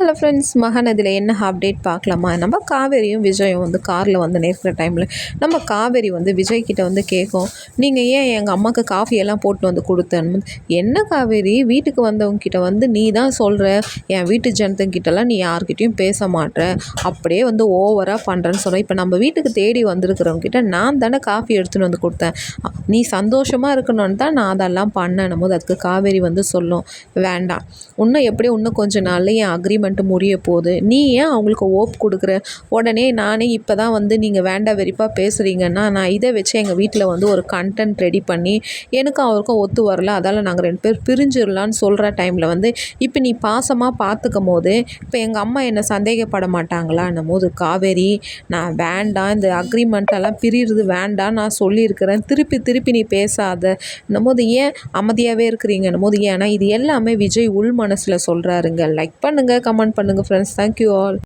Hello friends மகன் அதில் என்ன அப்டேட் பார்க்கலாமா? நம்ம காவேரியும் விஜயும் வந்து காரில் வந்து நேர்க்கிற டைமில் நம்ம காவேரி வந்து விஜய் கிட்ட வந்து கேட்கும். நீங்கள் ஏன் எங்கள் அம்மாவுக்கு காஃபியெல்லாம் போட்டு வந்து கொடுத்தேன்னு என்ன காவேரி? வீட்டுக்கு வந்தவங்க கிட்ட வந்து நீ தான் சொல்கிற என் வீட்டு ஜனத்தங்கிட்டலாம் நீ யார்கிட்டையும் பேச மாட்டேற அப்படியே வந்து ஓவராக பண்ணுறேன்னு சொல்கிறேன் இப்போ நம்ம வீட்டுக்கு தேடி வந்திருக்கிறவங்க கிட்ட நான் தானே காஃபி எடுத்துகிட்டு வந்து கொடுத்தேன். நீ சந்தோஷமாக இருக்கணும்னு தான் நான் அதெல்லாம் பண்ணணும் போது அதுக்கு காவேரி வந்து சொல்லும். வேண்டாம். இன்னும் எப்படியும் இன்னும் கொஞ்சம் நாளில் என் அக்ரிமெண்ட் வந்துட்டு முடிய போகுது. நீ ஏன் அவங்களுக்கு ஓப் கொடுக்குற? உடனே நானே இப்போ தான் வந்து நீங்கள் வேண்டா வெறிப்பாக பேசுகிறீங்கன்னா நான் இதை வச்சு எங்கள் வீட்டில் வந்து ஒரு கண்டென்ட் ரெடி பண்ணி எனக்கும் அவருக்கும் ஒத்து வரல. அதால் நாங்கள் ரெண்டு பேர் பிரிஞ்சிடலான்னு சொல்கிற டைமில் வந்து இப்போ நீ பாசமாக பார்த்துக்கும் போது இப்போ எங்கள் அம்மா என்னை சந்தேகப்பட மாட்டாங்களான்னும் போது காவேரி நான் வேண்டாம். இந்த அக்ரிமெண்ட்டெல்லாம் பிரிகிறது வேண்டாம் நான் சொல்லியிருக்கிறேன். திருப்பி திருப்பி நீ பேசாத. போது ஏன் அமைதியாகவே இருக்கிறீங்கன்னும் போது ஏன்னா இது எல்லாமே விஜய் உள் மனசில் சொல்கிறாருங்க லைக் பண்ணுங்கள் கமெண்ட் பண்ணுங்கள் ஃப்ரெண்ட்ஸ் தேங்க்யூ ஆல்